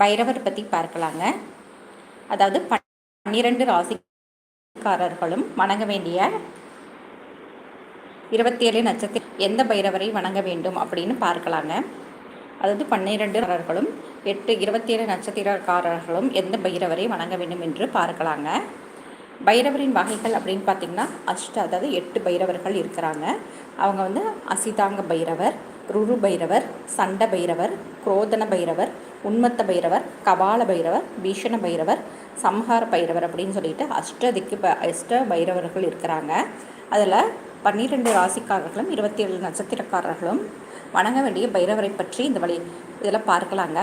பைரவர் பற்றி பார்க்கலாங்க. அதாவது பன்னிரண்டு ராசிக்காரர்களும் வணங்க வேண்டிய இருபத்தி ஏழு நட்சத்திர எந்த பைரவரை வணங்க வேண்டும் அப்படின்னு பார்க்கலாங்க. அதாவது பன்னிரெண்டுகாரர்களும் எட்டு இருபத்தி ஏழு நட்சத்திரக்காரர்களும் எந்த பைரவரை வணங்க வேண்டும் என்று பார்க்கலாங்க. பைரவரின் வகைகள் அப்படின்னு பார்த்திங்கன்னா அஷ்ட அதாவது எட்டு பைரவர்கள் இருக்கிறாங்க. அவங்க வந்து அசிதாங்க பைரவர். ருரு பைரவர் சண்ட பைரவர் குரோதன பைரவர் உன்மத்த பைரவர் கபால பைரவர் பீஷண பைரவர் சம்ஹார பைரவர் அப்படின்னு சொல்லிட்டு அஷ்டதிக்கு ப அஷ்ட பைரவர்கள் இருக்கிறாங்க. அதில் பன்னிரெண்டு ராசிக்காரர்களும் இருபத்தி ஏழு நட்சத்திரக்காரர்களும் வணங்க வேண்டிய பைரவரை பற்றி இந்த வழி இதில் பார்க்கலாங்க.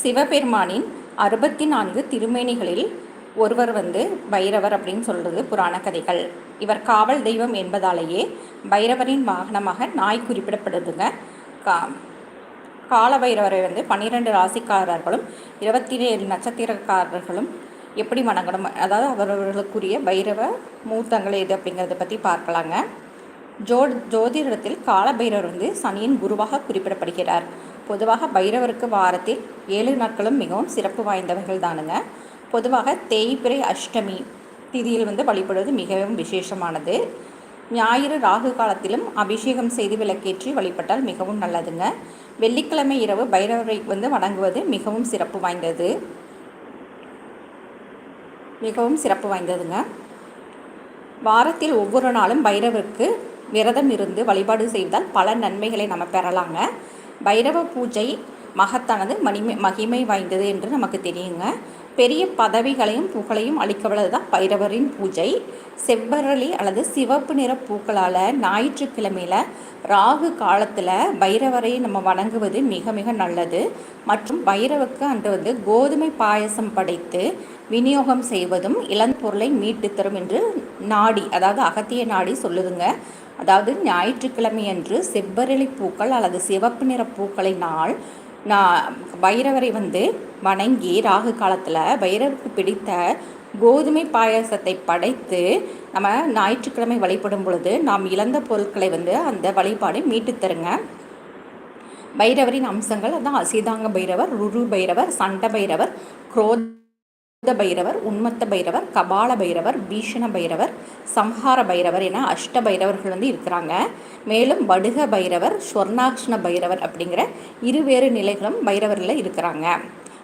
சிவபெருமானின் அறுபத்தி நான்கு திருமேனிகளில் ஒருவர் வந்து பைரவர் அப்படின்னு சொல்கிறது புராண கதைகள். இவர் காவல் தெய்வம் என்பதாலேயே பைரவரின் வாகனமாக நாய் குறிப்பிடப்படுதுங்க. கா கால பைரவரை வந்து பன்னிரெண்டு ராசிக்காரர்களும் இருபத்தி ஏழு நட்சத்திரக்காரர்களும் எப்படி வணங்கணும்? அதாவது அவர்களுக்குரிய பைரவ மூர்த்தங்கள் எது அப்படிங்கிறத பற்றி பார்க்கலாங்க. ஜோ ஜோதிடத்தில் கால பைரவர் வந்து சனியின் குருவாக குறிப்பிடப்படுகிறார். பொதுவாக பைரவருக்கு வாரத்தில் ஏழு நாட்களும் மிகவும் சிறப்பு வாய்ந்தவர்கள் தானுங்க. பொதுவாக தேய்பிரை அஷ்டமி திதியில் வந்து வழிபடுவது மிகவும் விசேஷமானது. ஞாயிறு ராகு காலத்திலும் அபிஷேகம் செய்து விளக்கேற்றி வழிபட்டால் மிகவும் நல்லதுங்க. வெள்ளிக்கிழமை இரவு பைரவரை வந்து வணங்குவது மிகவும் சிறப்பு வாய்ந்தது. மிகவும் சிறப்பு வாய்ந்ததுங்க. வாரத்தில் ஒவ்வொரு நாளும் பைரவருக்கு விரதம் இருந்து வழிபாடு செய்தால் பல நன்மைகளை நம்ம பெறலாங்க. பைரவ பூஜை மகத்தானது மணிமை மகிமை வாய்ந்தது என்று நமக்கு தெரியுங்க. பெரிய பதவிகளையும் புகழையும் அளிக்கவல்லது தான் பைரவரின் பூஜை. செவ்வரளி அல்லது சிவப்பு நிற பூக்களால் ஞாயிற்றுக்கிழமையில் ராகு காலத்தில் பைரவரை நம்ம வணங்குவது மிக மிக நல்லது. மற்றும் பைரவுக்கு அன்று வந்து கோதுமை பாயசம் படைத்து விநியோகம் செய்வதும் இளம்பொருளை மீட்டு தரும் என்று நாடி அதாவது அகத்திய நாடி சொல்லுதுங்க. அதாவது ஞாயிற்றுக்கிழமை அன்று செவ்வரளி பூக்கள் அல்லது சிவப்பு நிற பூக்களை நாள் நான் பைரவரை வந்து வணங்கி ராகு காலத்தில் பைரவருக்கு பிடித்த கோதுமை பாயாசத்தை படைத்து நம்ம ஞாயிற்றுக்கிழமை வழிபடும் பொழுது நாம் இழந்த பொருட்களை வந்து அந்த வழிபாடு மீட்டு தருங்க. பைரவரின் அம்சங்கள் அதான் அசிதாங்க பைரவர் ருரு பைரவர் சண்ட பைரவர் குரோத் பைரவர் உன்மத்த பைரவர் கபால பைரவர் பீஷண பைரவர் சம்ஹார பைரவர் என அஷ்ட பைரவர்கள் வந்து இருக்கிறாங்க. மேலும் வடுக பைரவர் ஸ்வர்ணாக்ஷண பைரவர் அப்படிங்கிற இருவேறு நிலைகளும் பைரவரில் இருக்கிறாங்க.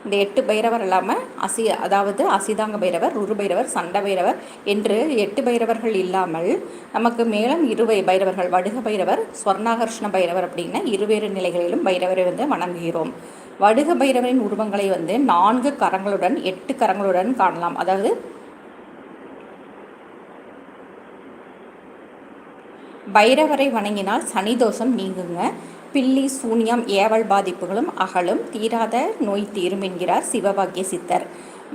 இந்த எட்டு பைரவர் இல்லாமல் அசி அதாவது அசிதாங்க பைரவர் ருரு பைரவர் சண்ட பைரவர் என்று எட்டு பைரவர்கள் இல்லாமல் நமக்கு மேலும் இரு பைரவர்கள் வடுக பைரவர் ஸ்வர்ணாகர்ஷ்ண பைரவர் அப்படின்னா இருவேறு நிலைகளிலும் பைரவரை வந்து வணங்குகிறோம். வடுக பைரவரின் உருவங்களை வந்து நான்கு கரங்களுடன் எட்டு கரங்களுடன் காணலாம். அதாவது பைரவரை வணங்கினால் சனி தோஷம் நீங்குங்க. பில்லி சூனியம் ஏவல் பாதிப்புகளும் அகலும். தீராத நோய் தீரும் என்கிறார் சிவபாக்கிய சித்தர்.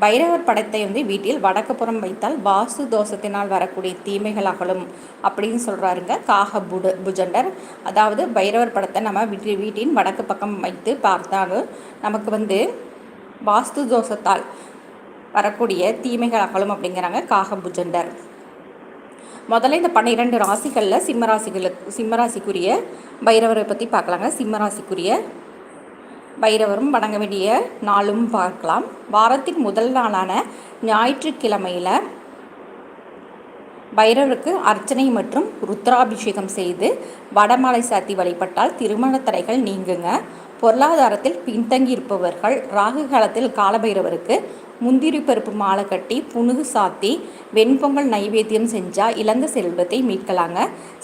பைரவர் படத்தை வந்து வீட்டில் வடக்கு புறம் வைத்தால் வாசு தோஷத்தினால் வரக்கூடிய தீமைகள் அகலும் அப்படின்னு சொல்கிறாருங்க காக புட புஜண்டர். அதாவது பைரவர் படத்தை நம்ம வீட்டு வீட்டின் வடக்கு பக்கம் வைத்து பார்த்தாலும் நமக்கு வந்து வாஸ்து தோஷத்தால் வரக்கூடிய தீமைகள் அகலும் அப்படிங்கிறாங்க காக புஜண்டர். முதல்ல இந்த பன்னிரெண்டு ராசிகளில் சிம்மராசிகளுக்கு சிம்மராசிக்குரிய பைரவரை பற்றி பார்க்கலாங்க. சிம்மராசிக்குரிய பைரவரும் வணங்க வேண்டிய நாளும் பார்க்கலாம். வாரத்தின் முதல் நாளான ஞாயிற்றுக்கிழமையில் பைரவருக்கு அர்ச்சனை மற்றும் ருத்ராபிஷேகம் செய்து வடமாலை சாத்தி வழிபட்டால் திருமண தடைகள் நீங்குங்க. பொருளாதாரத்தில் பின்தங்கி இருப்பவர்கள் ராகு காலத்தில் காலபைரவருக்கு முந்திரி பருப்பு மாலை கட்டி புனுகு சாத்தி வெண்பொங்கல் நைவேத்தியம் செஞ்சால் இழந்த செல்வத்தை மீட்கலாங்க.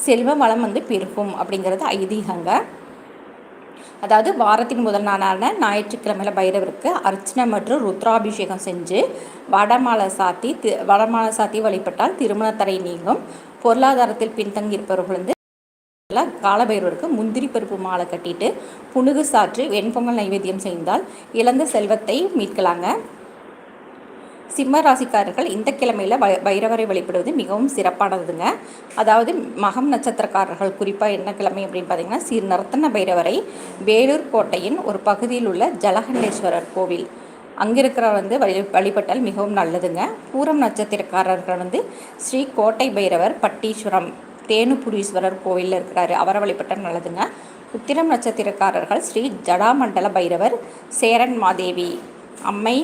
செல்வ வளம் வந்து பெருகும் அப்படிங்கிறது ஐதீகங்க. அதாவது வாரத்தின் முதல் நாளான ஞாயிற்றுக்கிழமையில் பைரவருக்கு அர்ச்சனை மற்றும் ருத்ராபிஷேகம் செஞ்சு வடமாலை சாத்தி தி வடமாலை சாத்தி வழிபட்டால் திருமணத்தடை நீங்கும். பொருளாதாரத்தில் பின்தங்கி இருப்பவர்கள் வந்து காலபைரவருக்கு முந்திரி பருப்பு மாலை கட்டிட்டு புனுகு சாற்று வெண்பொங்கல் நைவேத்தியம் செய்தால் இழந்த செல்வத்தை மீட்கலாங்க. சிம்ம ராசிக்காரர்கள் இந்த கிழமையில் பைரவரை வழிபடுவது மிகவும் சிறப்பானதுங்க. அதாவது மகம் நட்சத்திரக்காரர்கள் குறிப்பாக என்ன கிழமை அப்படின்னு பார்த்தீங்கன்னா சீர்நரத்தன பைரவரை வேலூர் கோட்டையின் ஒரு பகுதியில் உள்ள ஜலகண்டேஸ்வரர் கோவில். அங்கிருக்கிற வந்து வழி வழிபட்டால் மிகவும் நல்லதுங்க. பூரம் நட்சத்திரக்காரர்கள் வந்து ஸ்ரீ கோட்டை பைரவர் பட்டீஸ்வரம் தேனுபுரீஸ்வரர் கோவிலில் இருக்கிறாரு. அவரை வழிபட்டால் நல்லதுங்க. உத்திரம் நட்சத்திரக்காரர்கள் ஸ்ரீ ஜடாமண்டல பைரவர் சேரன் மாதேவி அம்மை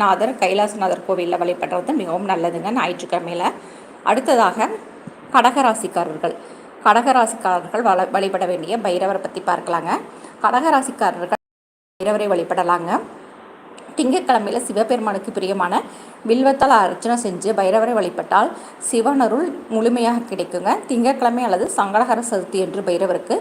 நாதர் கைலாசநாதர் கோவிலில் வழிபடுறது மிகவும் நல்லதுங்க ஞாயிற்றுக்கிழமையில். அடுத்ததாக கடகராசிக்காரர்கள். கடகராசிக்காரர்கள் வள வழிபட வேண்டிய பைரவரை பற்றி பார்க்கலாங்க. கடகராசிக்காரர்கள் பைரவரை வழிபடலாங்க. திங்கட்கிழமையில் சிவபெருமானுக்கு பிரியமான வில்வத்தால் அர்ச்சனை செஞ்சு பைரவரை வழிபட்டால் சிவனருள் முழுமையாக கிடைக்குங்க. திங்கட்கிழமை அல்லது சங்கடகர சதுர்த்தி என்று பைரவருக்கு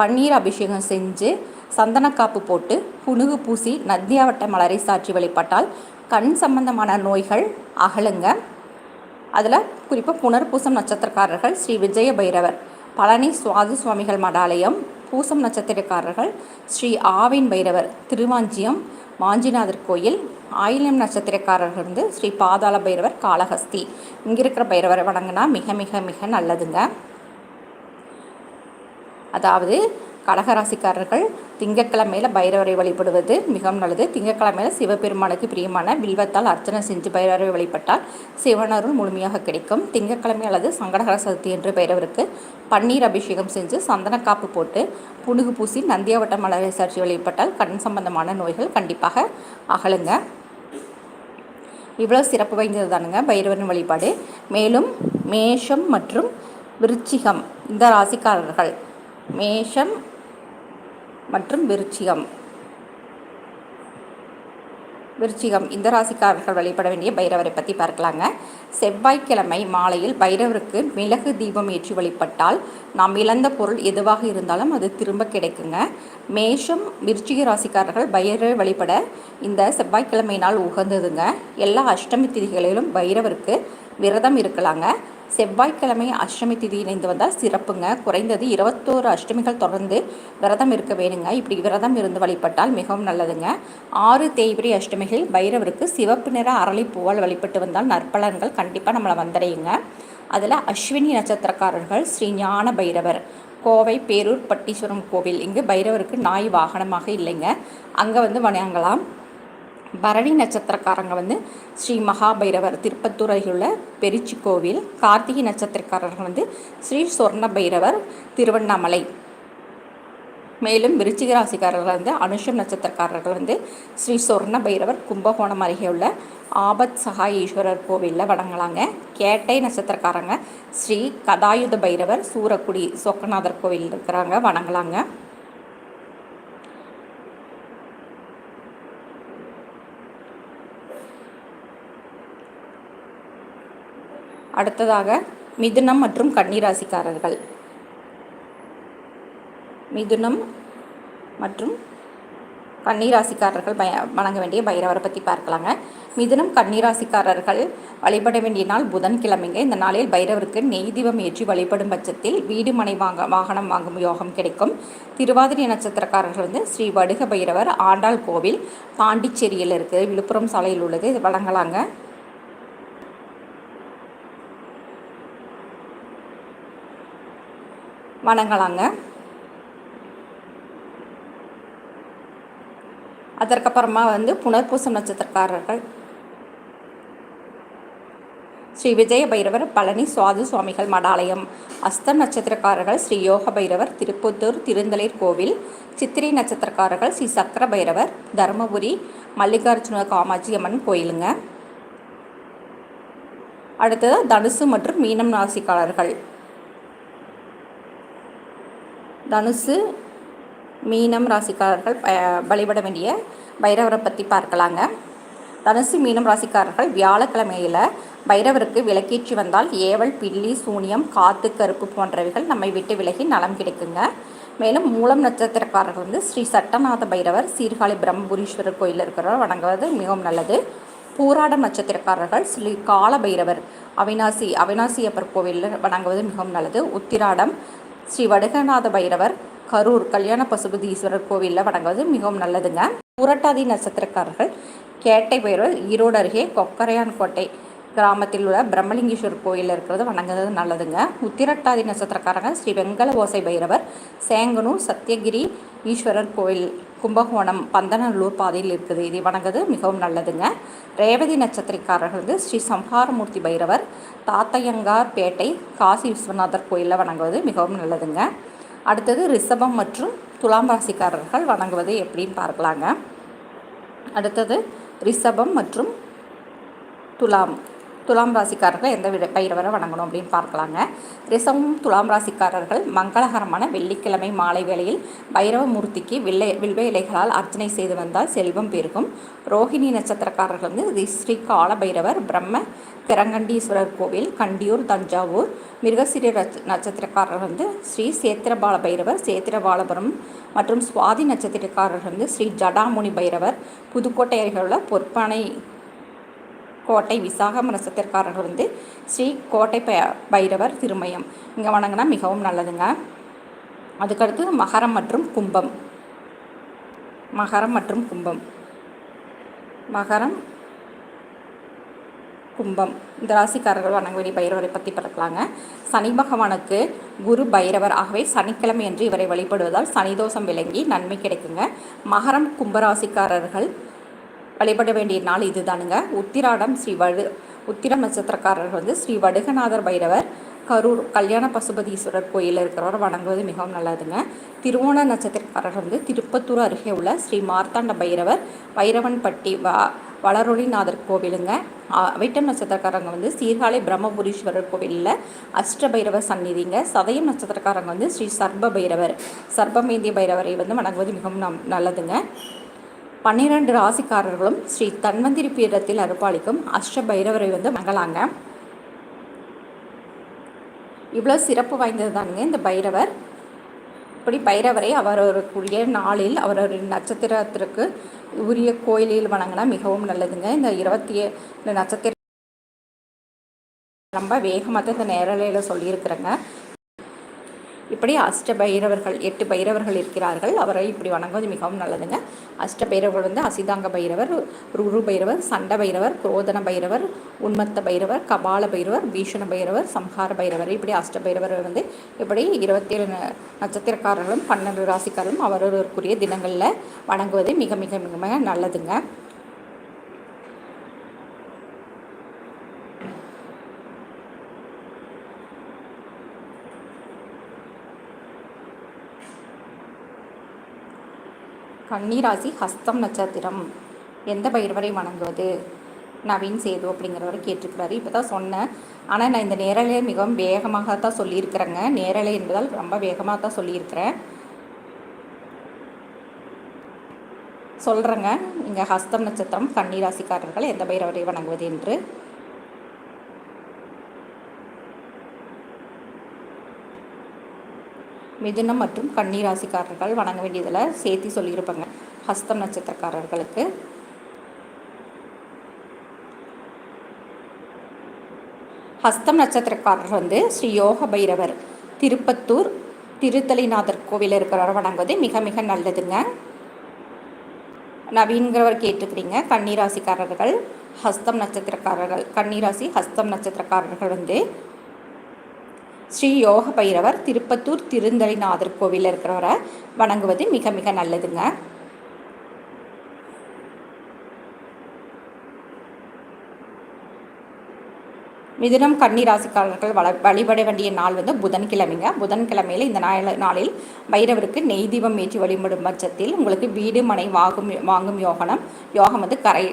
பன்னீர் அபிஷேகம் செஞ்சு சந்தனக்காப்பு போட்டு புனுகு பூசி நத்தியாவட்ட மலரை சாட்சி வழிபட்டால் கண் சம்பந்தமான நோய்கள் அகலுங்க. அதில் குறிப்பாக புனர்பூசம் நட்சத்திரக்காரர்கள் ஸ்ரீ விஜய பைரவர் பழனி சுவாது சுவாமிகள் மடாலயம் பூசம் நட்சத்திரக்காரர்கள் ஸ்ரீ ஆவின் பைரவர் திருவாஞ்சியம் வாஞ்சிநாதர் கோயில் ஆயிலம் நட்சத்திரக்காரர்கள் வந்து ஸ்ரீ பாதாள பைரவர் காளஹஸ்தி. இங்கே இருக்கிற பைரவரை வணங்கினா மிக மிக மிக நல்லதுங்க. அதாவது கடகராசிக்காரர்கள் திங்கட்கிழமையில் பைரவரை வழிபடுவது மிகவும் நல்லது. திங்கக்கிழமையில் சிவபெருமானுக்கு பிரியமான வில்வத்தால் அர்ச்சனை செஞ்சு பைரவரை வழிபட்டால் சிவனருள் முழுமையாக கிடைக்கும். திங்கட்கிழமை அல்லது சங்கடகர சதுர்த்தி என்று பைரவருக்கு பன்னீர் அபிஷேகம் செஞ்சு சந்தன காப்பு போட்டு புனுகு பூசி நந்தியாவட்ட மலரை சாட்சி வழிபட்டால் கண் சம்பந்தமான நோய்கள் கண்டிப்பாக அகலுங்க. இவ்வளோ சிறப்பு வாய்ந்தது தானுங்க பைரவரின் வழிபாடு. மேலும் மேஷம் மற்றும் விருச்சிகம் இந்த ராசிக்காரர்கள் மேஷம் மற்றும் விருச்சிகம். விருச்சிகம் இந்த ராசிக்காரர்கள் வழிபட வேண்டிய பைரவரை பற்றி பார்க்கலாங்க. செவ்வாய்க்கிழமை மாலையில் பைரவருக்கு மிளகு தீபம் ஏற்றி வழிபட்டால் நாம் இழந்த பொருள் எதுவாக இருந்தாலும் அது திரும்ப கிடைக்குங்க. மேஷம் விருச்சிக ராசிக்காரர்கள் பைரவரை வழிபட இந்த செவ்வாய்க்கிழமை நாள் உகந்ததுங்க. எல்லா அஷ்டமி திதிகளிலும் பைரவருக்கு விரதம் இருக்கலாங்க. செவ்வாய்க்கிழமை அஷ்டமி திதி இணைந்து வந்தால் சிறப்புங்க. குறைந்தது இருபத்தோரு அஷ்டமிகள் தொடர்ந்து விரதம் இருக்க வேணுங்க. இப்படி விரதம் இருந்து வழிபட்டால் மிகவும் நல்லதுங்க. ஆறு தேய்பிரி அஷ்டமிகள் பைரவருக்கு சிவப்பு நிற அரளிப்பூவால் வழிபட்டு வந்தால் நற்பலன்கள் கண்டிப்பாக நம்மளை வந்தடையுங்க. அதில் அஸ்வினி நட்சத்திரக்காரர்கள் ஸ்ரீ ஞான பைரவர். கோவை பேரூர் பட்டீஸ்வரம் கோவில். இங்கு பைரவருக்கு நாய் வாகனமாக இல்லைங்க. அங்கே வந்து வணங்கலாம். பரணி நட்சத்திரக்காரங்க வந்து ஸ்ரீ மகாபைரவர் திருப்பத்தூர் அருகிலுள்ள பெரிச்சி கோவில் கார்த்திகை நட்சத்திரக்காரர்கள் வந்து ஸ்ரீ சொர்ண பைரவர் திருவண்ணாமலை. மேலும் விருச்சிக ராசிக்காரர்கள் வந்து அனுஷம் நட்சத்திரக்காரர்கள் வந்து ஸ்ரீ சொர்ண பைரவர் கும்பகோணம் அருகே உள்ள ஆபத் சகாய் ஈஸ்வரர் கோவிலில் வணங்கலாங்க. கேட்டை நட்சத்திரக்காரங்க ஸ்ரீ கதாயுத பைரவர் சூரக்குடி சொக்கநாதர் கோவில் இருக்கிறாங்க. வணங்கலாங்க. அடுத்ததாக மிதுனம் மற்றும் கன்னிராசிக்காரர்கள். மிதுனம் மற்றும் கன்னிராசிக்காரர்கள் பய வணங்க வேண்டிய பைரவரை பற்றி பார்க்கலாங்க. மிதுனம் கன்னிராசிக்காரர்கள் வழிபட வேண்டிய நாள் புதன்கிழமைங்க. இந்த நாளில் பைரவருக்கு நெய் தீபம் ஏற்றி வழிபடும் பட்சத்தில் வீடு மனை வாங்க வாகனம் வாங்கும் யோகம் கிடைக்கும். திருவாதிரை நட்சத்திரக்காரர்கள் வந்து ஸ்ரீ வடுக பைரவர் ஆண்டாள் கோவில் பாண்டிச்சேரியில் இருக்குது விழுப்புரம் சாலையில் உள்ளது. இது வழங்கலாங்க. வணங்கலாங்க. அதற்கப்புறமா வந்து புனர்பூசம் நட்சத்திரக்காரர்கள். ஸ்ரீ விஜய பைரவர் பழனி சுவாது சுவாமிகள் மடாலயம். அஸ்த நட்சத்திரக்காரர்கள் ஸ்ரீ யோக பைரவர் திருப்புத்தூர் திருந்தலைர் கோவில். சித்திரை நட்சத்திரக்காரர்கள் ஸ்ரீ சக்கர பைரவர் தருமபுரி மல்லிகார்ஜுன காமாட்சி அம்மன் கோயிலுங்க. அடுத்தது தனுசு மற்றும் மீனம் ராசிக்காரர்கள். தனுசு மீனம் ராசிக்காரர்கள் வழிபட வேண்டிய பைரவரை பற்றி பார்க்கலாங்க. தனுசு மீனம் ராசிக்காரர்கள் வியாழக்கிழமையில் பைரவருக்கு விளக்கேற்றி வந்தால் ஏவல் பில்லி சூனியம் காத்து கருப்பு போன்றவைகள் நம்மை விட்டு விலகி நலம் கிடைக்குங்க. மேலும் மூலம் நட்சத்திரக்காரர்கள் வந்து ஸ்ரீ சட்டநாத பைரவர் சீர்காழி பிரம்மபுரீஸ்வரர் கோயிலில் இருக்கிறவர் வணங்குவது மிகவும் நல்லது. பூராடம் நட்சத்திரக்காரர்கள் ஸ்ரீ கால பைரவர் அவினாசி அவினாசி அப்பர் கோவிலில் வணங்குவது மிகவும் நல்லது. உத்திராடம் ஸ்ரீ வடுகநாத பைரவர் கரூர் கல்யாண பசுபதீஸ்வரர் கோவிலில் வணங்குவது மிகவும் நல்லதுங்க. புரட்டாதி நட்சத்திரக்காரர்கள் கேட்டை பைரவர் ஈரோடு அருகே கொக்கரையான் கோட்டை கிராமத்தில் உள்ள பிரம்மலிங்கேஸ்வரர் கோயிலில் இருக்கிறது வணங்குறது நல்லதுங்க. உத்திரட்டாதி நட்சத்திரக்காரங்க ஸ்ரீ வெங்கல ஓசை பைரவர் சேங்கனூர் சத்தியகிரி ஈஸ்வரர் கோயில் கும்பகோணம் பந்தநல்லூர் பாதையில் இருக்குது. இதை வணங்குவது மிகவும் நல்லதுங்க. ரேவதி நட்சத்திரக்காரர்கள் வந்து ஸ்ரீ சம்ஹாரமூர்த்தி பைரவர் தாத்தையங்கார் பேட்டை காசி விஸ்வநாதர் கோயிலில் வணங்குவது மிகவும் நல்லதுங்க. அடுத்தது ரிஷபம் மற்றும் துலாம் ராசிக்காரர்கள் வணங்குவது எப்படின்னு பார்க்கலாங்க. அடுத்தது ரிஷபம் மற்றும் துலாம் துலாம் ராசிக்காரர்கள் எந்த விட பைரவரை வணங்கணும் அப்படின்னு பார்க்கலாங்க. ரிசவம் துலாம் ராசிக்காரர்கள் மங்களகரமான வெள்ளிக்கிழமை மாலை வேளையில் பைரவமூர்த்திக்கு வில்லை வில்வ இலைகளால் அர்ச்சனை செய்து வந்தால் செல்வம் பெருகும். ரோஹிணி நட்சத்திரக்காரர்கள் வந்து ஸ்ரீ கால பைரவர் பிரம்ம திரங்கண்டீஸ்வரர் கோவில் கண்டியூர் தஞ்சாவூர். மிருகசிரி நட்சத்திரக்காரர் வந்து ஸ்ரீ சேத்திரபால பைரவர் சேத்திரபாலபுரம் மற்றும் சுவாதி நட்சத்திரக்காரர் வந்து ஸ்ரீ ஜடாமுனி பைரவர். புதுக்கோட்டை அருகே உள்ள பொற்பானை கோட்டை விசாகம் நட்சத்திரக்காரர்கள் வந்து ஸ்ரீ கோட்டை ப பைரவர் திருமயம். இங்கே வணங்கினா மிகவும் நல்லதுங்க. அதுக்கடுத்து மகரம் மற்றும் கும்பம். மகரம் மற்றும் கும்பம். மகரம் கும்பம். இந்த ராசிக்காரர்கள் வணங்க வேண்டிய பைரவரை பற்றி பிறக்கலாங்க சனி பகவானுக்கு குரு பைரவர். ஆகவே சனிக்கிழமை என்று இவரை வழிபடுவதால் சனிதோஷம் விளங்கி நன்மை கிடைக்குங்க. மகரம் கும்பராசிக்காரர்கள் வழிபட வேண்டிய நாள் இதுதானுங்க. உத்திராடம் ஸ்ரீ வடு உத்திரம் நட்சத்திரக்காரர் வந்து ஸ்ரீ வடுகநாதர் பைரவர் கரூர் கல்யாண பசுபதீஸ்வரர் கோயிலில் இருக்கிறவர் வணங்குவது மிகவும் நல்லதுங்க. திருவோண நட்சத்திரக்காரர் வந்து திருப்பத்தூர் அருகே உள்ள ஸ்ரீ மார்த்தாண்ட பைரவர் வைரவன்பட்டி வ வளரொளிநாதர் கோவிலுங்க. வைட்டம் நட்சத்திரக்காரங்க வந்து சீர்காழி பிரம்மபுரீஸ்வரர் கோவிலில் அஷ்ட பைரவர் சந்நிதிங்க. சதயம் நட்சத்திரக்காரங்க வந்து ஸ்ரீ சர்ப பைரவர். சர்பமேந்திய பைரவரை வந்து வணங்குவது மிகவும் நம் நல்லதுங்க. பன்னிரண்டு ராசிக்காரர்களும் ஸ்ரீ தன்வந்திரி பீடத்தில் அருப்பாளிக்கும் அஷ்ட பைரவரை வந்து மங்களாங்க. இவ்வளோ சிறப்பு வாய்ந்தது தாங்க இந்த பைரவர். இப்படி பைரவரை அவரவருக்குரிய நாளில் அவரவரின் நட்சத்திரத்திற்கு உரிய கோயிலில் வணங்கினா மிகவும் நல்லதுங்க. இந்த இருபத்தி ஏழு நட்சத்திர ரொம்ப வேகமாக தான் இந்த நேரலையில் சொல்லியிருக்கிறேங்க. இப்படி அஷ்ட பைரவர்கள் எட்டு பைரவர்கள் இருக்கிறார்கள். அவரை இப்படி வணங்குவது மிகவும் நல்லதுங்க. அஷ்ட பைரவர்கள் வந்து அசிதாங்க பைரவர் ருரு பைரவர் சண்ட பைரவர் குரோதன பைரவர் உன்மத்த பைரவர் கபால பைரவர் பீஷண பைரவர் சம்ஹார பைரவர். இப்படி அஷ்ட பைரவர் வந்து இப்படி இருபத்தி ஏழு நட்சத்திரக்காரர்களும் பன்னெண்டு ராசிக்காரரும் அவரவருக்குரிய தினங்களில் வணங்குவது மிக மிக மிக நல்லதுங்க. கன்னிராசி ஹஸ்தம் நட்சத்திரம். எந்த பயிர்வரை வணங்குவது? நவீன் சேது அப்படிங்கிறவரை கேட்டிருக்கிறாரு. இப்போ தான் சொன்னேன். ஆனால் நான் இந்த நேரலை மிகவும் வேகமாக தான் சொல்லியிருக்கிறேங்க. நேரலை என்பதால் ரொம்ப வேகமாக தான் சொல்லியிருக்கிறேன். சொல்கிறேங்க இங்கே ஹஸ்தம் நட்சத்திரம் கன்னிராசிக்காரர்கள் எந்த பயிரவரை வணங்குவது என்று. மிதுனம் மற்றும் கன்னிராசிக்காரர்கள் வணங்க வேண்டியதில் சேர்த்து சொல்லியிருப்பாங்க. ஹஸ்தம் நட்சத்திரக்காரர்களுக்கு. ஹஸ்தம் நட்சத்திரக்காரர் வந்து ஸ்ரீ யோக பைரவர். திருப்பத்தூர் திருத்தலிநாதர் கோவில் இருக்கிறவர் வணங்குவது மிக மிக நல்லதுங்க. நவீன்கிறவர் கேட்டுக்கிறீங்க கன்னிராசிக்காரர்கள் ஹஸ்தம் நட்சத்திரக்காரர்கள் கன்னிராசி ஹஸ்தம் நட்சத்திரக்காரர்கள் வந்து ஸ்ரீ யோக பைரவர் திருப்பத்தூர் திருந்தலைநாதர் கோவிலில் இருக்கிறவரை வணங்குவது மிக மிக நல்லதுங்க. மிதுனம் கன்னிராசிக்காரர்கள் வள வழிபட வேண்டிய நாள் வந்து புதன்கிழமைங்க. புதன்கிழமையில் இந்த நாள் நாளில் பைரவருக்கு நெய் தீபம் ஏற்றி வழிபடும் பட்சத்தில் உங்களுக்கு வீடு மனை வாங்கும் வாங்கும் யோகனம் யோகம் வந்து கரை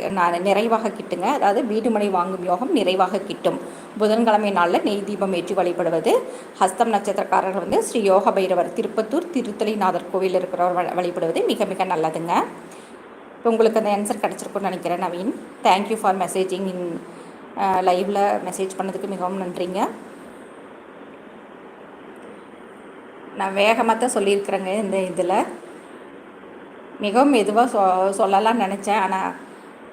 நிறைவாக கிட்டுங்க. அதாவது வீடு மனை வாங்கும் யோகம் நிறைவாக கிட்டும். புதன்கிழமை நாளில் நெய் தீபம் ஏற்றி வழிபடுவது. ஹஸ்தம் நட்சத்திரக்காரர்கள் வந்து ஸ்ரீ யோக பைரவர் திருப்பத்தூர் திருத்தலைநாதர் கோவில் இருக்கிறவர் வழிபடுவது மிக மிக நல்லதுங்க. இப்போ உங்களுக்கு அந்த ஆன்சர் கிடச்சிருக்குன்னு நினைக்கிறேன் Naveen. Thank you for messaging in லைவில் மெசேஜ் பண்ணதுக்கு மிகவும் நன்றிங்க. நான் வேகமாக தான் சொல்லியிருக்கிறேங்க இந்த இதில். மிகவும் எதுவாக சொ சொல்லலாம்னு நினச்சேன். ஆனால்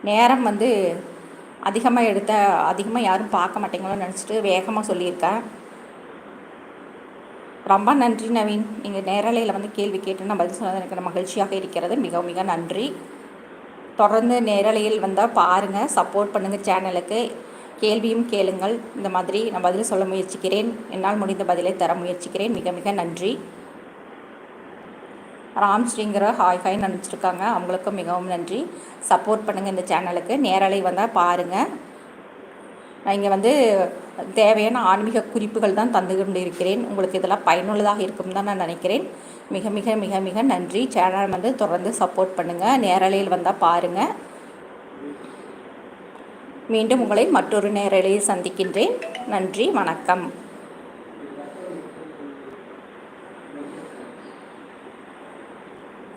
நேரம் வந்து அதிகமாக எடுத்த அதிகமாக யாரும் பார்க்க மாட்டேங்களோன்னு நினச்சிட்டு வேகமாக சொல்லியிருக்கேன். ரொம்ப நன்றி நவீன். நீங்கள் நேரலையில் வந்து கேள்வி கேட்டு நான் பதில் சொன்னது எனக்கு மகிழ்ச்சியாக இருக்கிறது. மிக மிக நன்றி. தொடர்ந்து நேரலையில் வந்தால் பாருங்கள் சப்போர்ட் பண்ணுங்கள் சேனலுக்கு கேள்வியும் கேளுங்கள். இந்த மாதிரி நான் பதில் சொல்ல முயற்சிக்கிறேன். என்னால் முடிந்த பதிலை தர முயற்சிக்கிறேன். மிக மிக நன்றி. ராம் ஸ்ரீங்கிற ஹாய் ஹாய் நினச்சிருக்காங்க. அவங்களுக்கும் மிகவும் நன்றி. சப்போர்ட் பண்ணுங்கள் இந்த சேனலுக்கு. நேரலை வந்தால் பாருங்கள் நான் இங்கே வந்து தேவையான ஆன்மீக குறிப்புகள் தான் தந்து கொண்டு இருக்கிறேன் உங்களுக்கு இதெல்லாம் பயனுள்ளதாக இருக்கும் தான் நான் நினைக்கிறேன். மிக மிக மிக மிக நன்றி. சேனல் வந்து தொடர்ந்து சப்போர்ட் பண்ணுங்கள் நேரலையில் வந்தால் பாருங்கள் மீண்டும் உங்களை மற்றொரு நேரலையில் சந்திக்கின்றேன். நன்றி வணக்கம்.